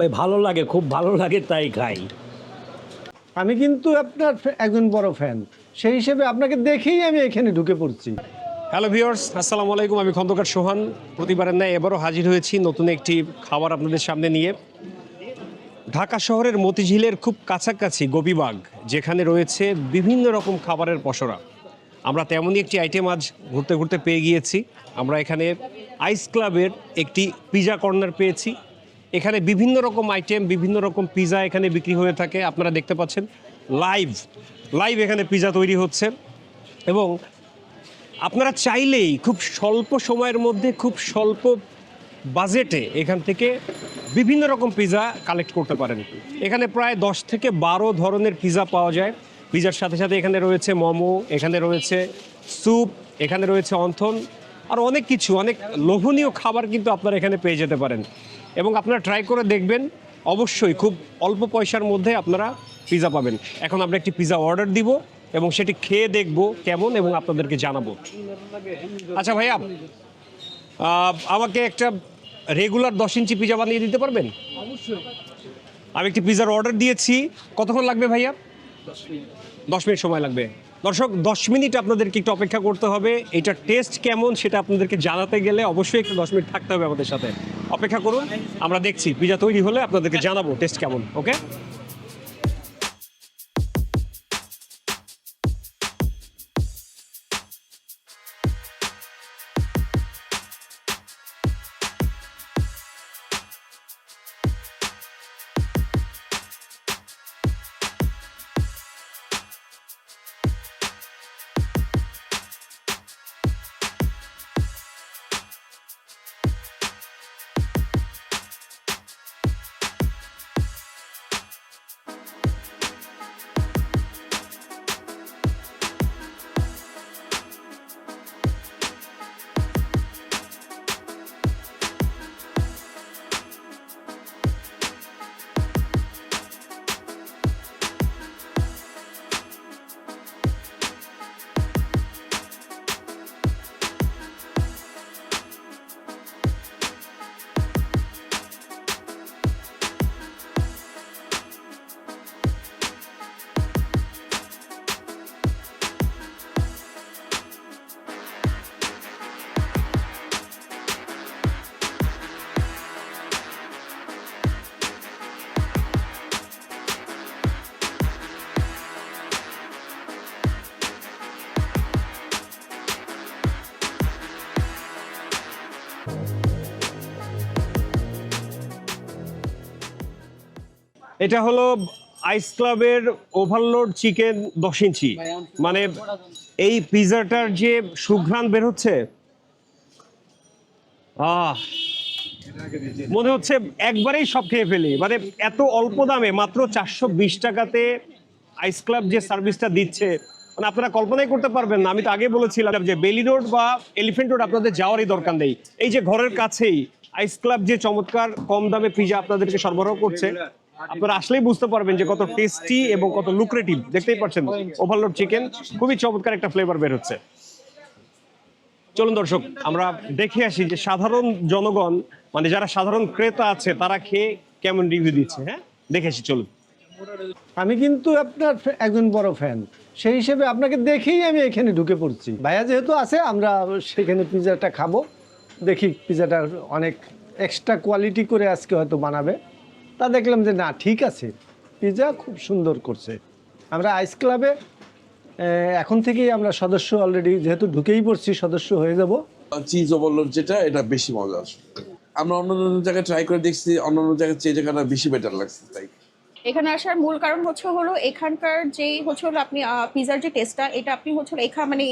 ভাই ভালো লাগে খুব ভালো লাগে তাই খাই। আমি কিন্তু আপনার একজন বড় ফ্যান। সেই হিসেবে আপনাকে দেখেই আমি এখানে ঢুকে পড়ছি। হ্যালো ভিউয়ার্স আসসালামু আলাইকুম। আমি খন্দকার সোহান। প্রতিবারের ন্যায় এবারও হাজির হয়েছি নতুন একটি খাবার আপনাদের সামনে নিয়ে। ঢাকা শহরের মতিঝিলের খুব কাছাকাছি গোপীবাগ যেখানে রয়েছে বিভিন্ন রকম খাবারের পসরা। আমরা তেমনই একটি আইটেম আজ ঘুরতে ঘুরতে পেয়ে গিয়েছি। আমরা এখানে আইস ক্লাবের একটি পিজা কর্নার পেয়েছি। এখানে বিভিন্ন রকম আইটেম বিভিন্ন রকম পিজা এখানে বিক্রি হয়ে থাকে। আপনারা দেখতে পাচ্ছেন লাইভ লাইভ এখানে পিজা তৈরি হচ্ছে। এবং আপনারা চাইলেই খুব স্বল্প সময়ের মধ্যে, খুব স্বল্প বাজেটে এখান থেকে বিভিন্ন রকম পিৎজা কালেক্ট করতে পারেন। এখানে প্রায় দশ থেকে বারো ধরনের পিৎজা পাওয়া যায়। পিৎজার সাথে সাথে এখানে রয়েছে মোমো, এখানে রয়েছে স্যুপ এখানে রয়েছে অন্থন, আর অনেক কিছু, অনেক লোভনীয় খাবার কিন্তু আপনারা এখানে পেয়ে যেতে পারেন। এবং আপনারা ট্রাই করে দেখবেন অবশ্যই খুব অল্প পয়সার মধ্যে আপনারা পিৎজা পাবেন। এখন আমরা একটি পিৎজা অর্ডার দিব এবং সেটি খেয়ে দেখব কেমন এবং আপনাদেরকে জানাব। আচ্ছা ভাইয়া আমাকে একটা রেগুলার দশ ইঞ্চি পিজা বানিয়ে দিতে পারবেন? আমি একটি পিজার অর্ডার দিয়েছি। কতক্ষণ লাগবে ভাইয়া? দশ মিনিট সময় লাগবে। দর্শক, দশ মিনিট আপনাদেরকে একটু অপেক্ষা করতে হবে। এটা টেস্ট কেমন সেটা আপনাদেরকে জানাতে গেলে অবশ্যই একটু দশ মিনিট থাকতে হবে আমাদের সাথে। অপেক্ষা করুন, আমরা দেখছি। পিজা তৈরি হলে আপনাদেরকে জানাব টেস্ট কেমন ওকে এটা হলো আইস ক্লাবের ওভারলোড চিকেন দশ ইঞ্চি। মানে এই পিজাটার যে সুঘ্রাণ বের হচ্ছে, আহ, মনে হচ্ছে একবারেই সব খেয়ে ফেলি। মানে এত অল্প দামে মাত্র চারশো বিশ টাকাতে আইস ক্লাব যে সার্ভিসটা দিচ্ছে মানে আপনারা কল্পনাই করতে পারবেন না। আমি তো আগে বলেছিলাম যে বেলি রোড বা এলিফেন্ট রোড আপনাদের যাওয়ারই দরকার নেই। এই যে ঘরের কাছেই আইস ক্লাব যে চমৎকার কম দামে পিজা আপনাদেরকে সরবরাহ করছে আপনারা আসলেই বুঝতে পারবেন যে কত টেস্টি এবং কত লুক্রেটিভ দেখতেই পাচ্ছেন ওভারলোড চিকেন খুবই চমৎকার একটা ফ্লেভার বের হচ্ছে। চলুন দর্শক, আমরা দেখে আসি যে সাধারণ জনগণ মানে যারা সাধারণ ক্রেতা আছে, তারা খেয়ে কেমন রিভিউ দিচ্ছে হ্যাঁ? দেখে আসি, চলুন। আমি কিন্তু আপনার একজন বড় ফ্যান সেই হিসেবে আপনাকে দেখেই আমি এখানে ঢুকে পড়ছি। ভাইয়া যেহেতু আছে, আমরা সেখানে পিজাটা খাব। দেখি পিজাটা অনেক এক্সট্রা কোয়ালিটি করে আজকে হয়তো বানাবে। তা দেখলাম যে না ঠিক আছে পিজা খুব সুন্দর করছে। আমরা আইস ক্লাবে এখন থেকেই আমরা সদস্য অলরেডি যেহেতু ঢুকেই পড়ছি সদস্য হয়ে যাব। চিজ ওভারলোড যেটা এটা বেশি মজা আসে। আমরা অন্য অন্য জায়গায় ট্রাই করে দেখছি অন্য অন্য জায়গায় চেয়ে জায়গাটা বেশি বেটার লাগছে তাই। এখানে আসার মূল কারণ হচ্ছে হলো এখানকার যে হচ্ছে হলো আপনি পিজার যে টেস্টটা এটা আপনি হচ্ছে এখানে মানে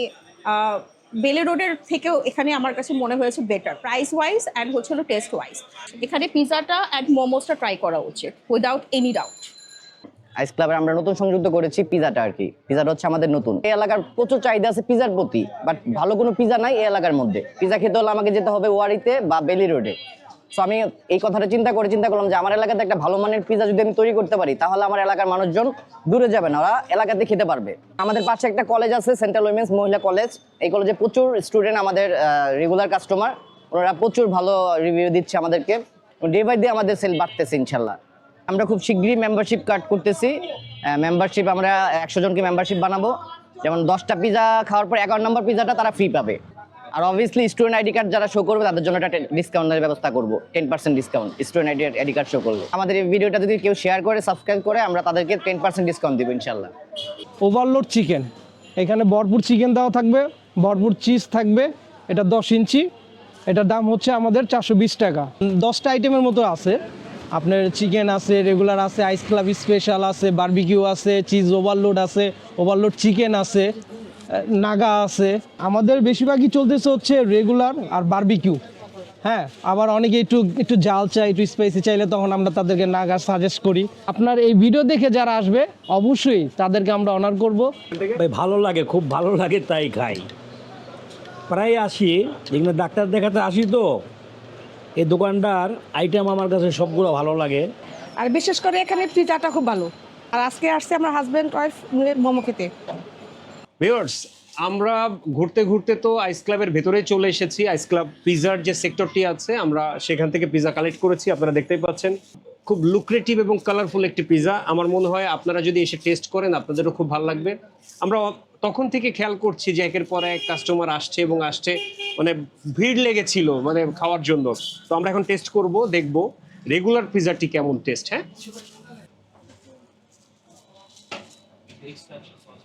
বেলে রোডের থেকেও এখানে আমার কাছে মনে হয়েছে বেটার প্রাইস ওয়াইজ অ্যান্ড হচ্ছে টেস্ট ওয়াইজ এখানে পিজাটা অ্যান্ড মোমোসটা ট্রাই করা উচিত উইদাউট এনি ডাউট আইস ক্লাবের আমরা নতুন সংযুক্ত করেছি পিজাটা আর কি পিজাটা হচ্ছে আমাদের নতুন। এই এলাকার প্রচুর চাহিদা আছে পিজার প্রতি বাট ভালো কোনো পিজা নাই এই এলাকার মধ্যে। পিজা খেতে হলে আমাকে যেতে হবে ওয়ারিতে বা বেলি রোডে। সো আমি এই কথাটা চিন্তা করে চিন্তা করলাম যে আমার এলাকাতে একটা ভালো মানের পিজা যদি আমি তৈরি করতে পারি, তাহলে আমার এলাকার মানুষজন দূরে যাবে না, ওরা এলাকাতে খেতে পারবে। আমাদের পাশে একটা কলেজ আছে সেন্ট্রাল উইমেন্স মহিলা কলেজ এই কলেজে প্রচুর স্টুডেন্ট আমাদের রেগুলার কাস্টমার ওনারা প্রচুর ভালো রিভিউ দিচ্ছে আমাদেরকে। ডে বাই ডে আমাদের সেল বাড়তেছে, ইনশাল্লাহ। আমরা খুব শীঘ্রই মেম্বারশিপ কার্ড করতেছি। মেম্বারশিপ আমরা একশো জনকে মেম্বারশিপ বানাবো। যেমন দশটা পিজা খাওয়ার পর এগারো নম্বর পিজাটা তারা ফ্রি পাবে। আর অবভিয়াসলি স্টুডেন্ট আইডি কার্ড যারা শো করবে, তাদের জন্য একটা ডিসকাউন্টের ব্যবস্থা করব। Ten percent discount student ID ID card show করলে। আমাদের এই ভিডিওটা যদি কেউ শেয়ার করে সাবস্ক্রাইব করে, আমরা তাদেরকে টেন পার্সেন্ট ডিসকাউন্ট দেবো ইনশাল্লাহ ওভারলোড চিকেন এখানে ভরপুর চিকেন দেওয়া থাকবে, ভরপুর চিজ থাকবে, এটা দশ ইঞ্চি। এটার দাম হচ্ছে আমাদের চারশো বিশ টাকা। দশটা আইটেমের মতো আছে। আপনার চিকেন আছে রেগুলার আছে আইস ক্লাব স্পেশাল আছে বারবিকিউ আছে চিজ ওভারলোড আছে ওভারলোড চিকেন আছে। নাগা আছে। আমাদের বেশিরভাগই চলতেছে হচ্ছে রেগুলার আর বার্বিকিউ হ্যাঁ আবার অনেকে একটু একটু জাল চাই একটু স্পাইসি চাইলে তখন আমরা তাদেরকে নাগা সাজেস্ট করি। আপনার এই ভিডিও দেখে যারা আসবে অবশ্যই তাদেরকে আমরা অনার করব। ভাই ভালো লাগে খুব ভালো লাগে তাই খাই। প্রায় আসি যেখানে ডাক্তার দেখাতে আসি তো। এই দোকানটার আইটেম আমার কাছে সবগুলো ভালো লাগে। আর বিশেষ করে এখানে পিজাটা খুব ভালো। আর আজকে আসছে আমার হাজব্যান্ড ওয়াইফ মোমো খেতে। ভিউয়ার্স আমরা ঘুরতে ঘুরতে তো আইস ক্লাবের ভেতরে চলে এসেছি। আইস ক্লাব পিজার যে সেক্টরটি আছে, আমরা সেখান থেকে পিজা কালেক্ট করেছি, আপনারা দেখতেই পাচ্ছেন। খুব লুক্রেটিভ এবং কালারফুল একটি পিজা আমার মনে হয় আপনারা যদি এসে টেস্ট করেন, আপনাদেরও খুব ভালো লাগবে। আমরা তখন থেকে খেয়াল করছি যে একের পর এক কাস্টমার আসছে এবং আসছে মানে ভিড় লেগেছিল মানে খাওয়ার জন্য। তো আমরা এখন টেস্ট করব, দেখব রেগুলার পিজাটি কেমন টেস্ট হ্যাঁ?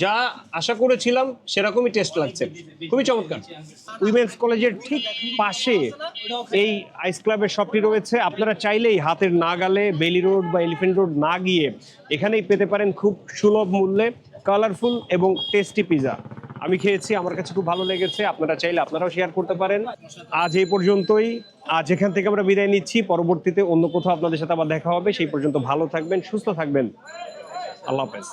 যা আশা করেছিলাম সেরকমই টেস্ট লাগছে। খুবই চমৎকার। উইমেন্স কলেজের ঠিক পাশে এই আইস ক্লাবের শপটি রয়েছে। আপনারা চাইলেই হাতের নাগালে বেলি রোড বা এলিফেন্ট রোড না গিয়ে এখানেই পেতে পারেন খুব সুলভ মূল্যে কালারফুল এবং টেস্টি পিজা আমি খেয়েছি, আমার কাছে খুব ভালো লেগেছে। আপনারা চাইলে আপনারাও শেয়ার করতে পারেন। আজ এই পর্যন্তই। আজ এখান থেকে আমরা বিদায় নিচ্ছি। পরবর্তীতে অন্য কোথাও আপনাদের সাথে আবার দেখা হবে। সেই পর্যন্ত ভালো থাকবেন, সুস্থ থাকবেন। আল্লাহ হাফেজ।